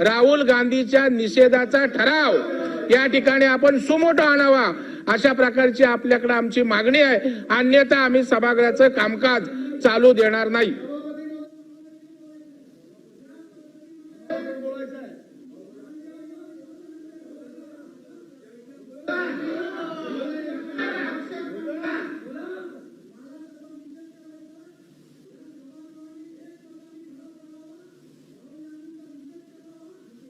राहुल गांधीच्या निषेधाचा ठराव. या ठिकाणी आपण सुमोटो आणावा. अशा प्रकारची आपल्याकडे आमची मागणी आहे. अन्यथा आम्ही सभागृहाचं कामकाज चालू देणार नाही.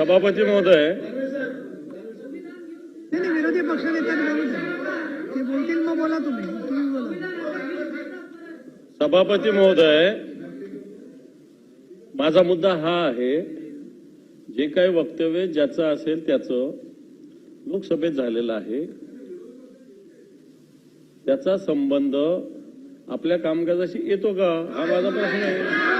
सभापती महोदय. विरोधी बोलतील मग बोला तुम्ही. सभापती महोदय माझा मुद्दा हा आहे जे काही वक्तव्य ज्याचं असेल त्याचं लोकसभेत झालेलं आहे. त्याचा संबंध आपल्या कामकाजाशी येतो का? हा माझा प्रश्न आहे.